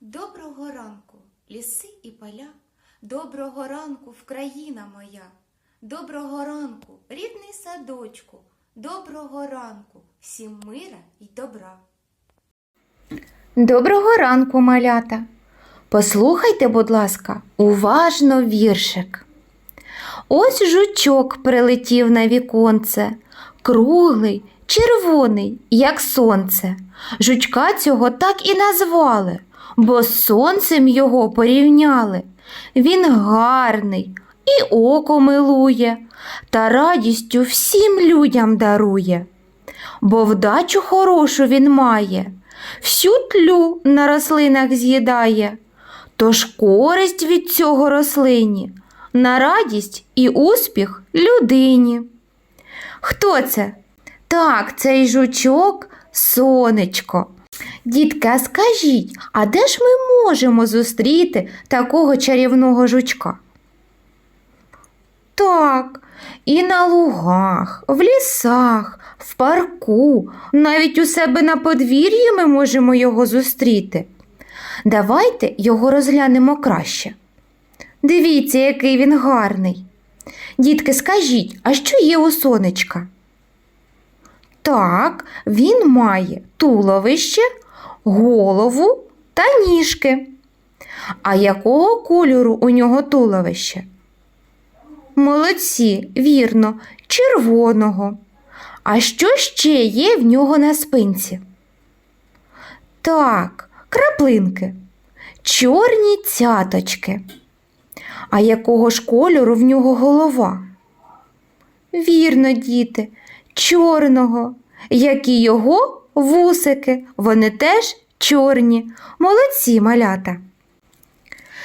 Доброго ранку, ліси і поля, доброго ранку, Вкраїна моя, доброго ранку, рідний садочку, доброго ранку, всім мира й добра. Доброго ранку, малята. Послухайте, будь ласка, уважно віршик. Ось жучок прилетів на віконце, круглий, червоний, як сонце. Жучка цього так і назвали, бо з сонцем його порівняли. Він гарний і око милує, та радістю всім людям дарує. Бо вдачу хорошу він має, всю тлю на рослинах з'їдає, тож користь від цього рослині, на радість і успіх людині. Хто це? Так, цей жучок сонечко. Дітки, а скажіть, а де ж ми можемо зустріти такого чарівного жучка? Так, і на лугах, в лісах, в парку, навіть у себе на подвір'ї ми можемо його зустріти. Давайте його розглянемо краще. Дивіться, який він гарний. Дітки, скажіть, а що є у сонечка? Так, він має туловище, голову та ніжки. А якого кольору у нього туловище? Молодці, вірно, червоного. А що ще є в нього на спинці? Так, краплинки, чорні цяточки. А якого ж кольору в нього голова? Вірно, діти, чорного, як і його вусики, вони теж чорні, молодці малята.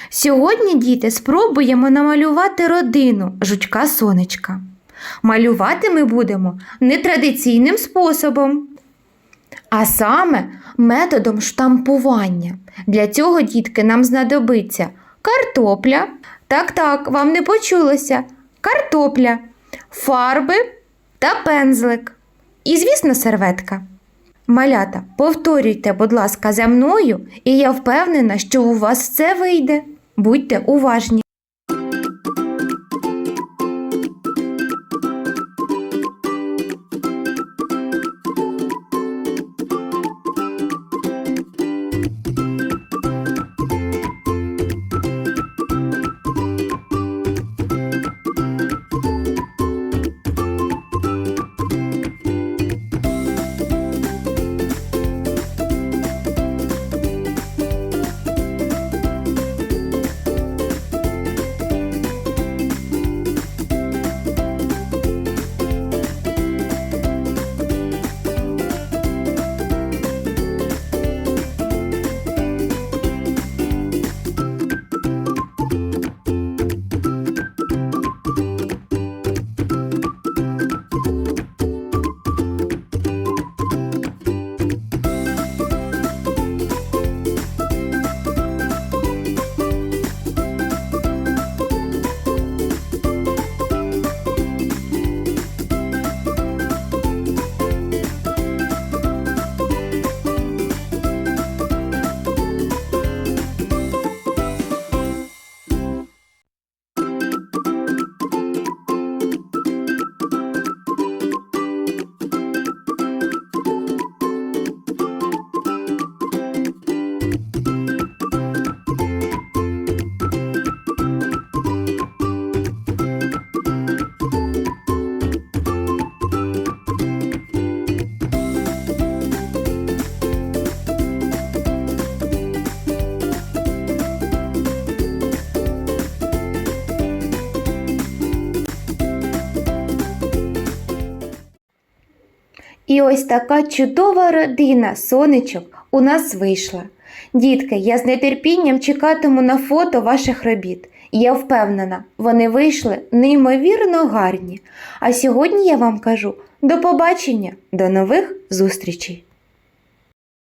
Сьогодні, діти, спробуємо намалювати родину жучка сонечка. Малювати ми будемо нетрадиційним способом, а саме методом штампування. Для цього, дітки, нам знадобиться картопля. Так, так, вам не почулося. Картопля, фарби та пензлик. І, звісно, серветка. Малята, повторюйте, будь ласка, за мною, і я впевнена, що у вас все вийде. Будьте уважні. І ось така чудова родина сонечок у нас вийшла. Дітки, я з нетерпінням чекатиму на фото ваших робіт. Я впевнена, вони вийшли неймовірно гарні. А сьогодні я вам кажу до побачення, до нових зустрічей!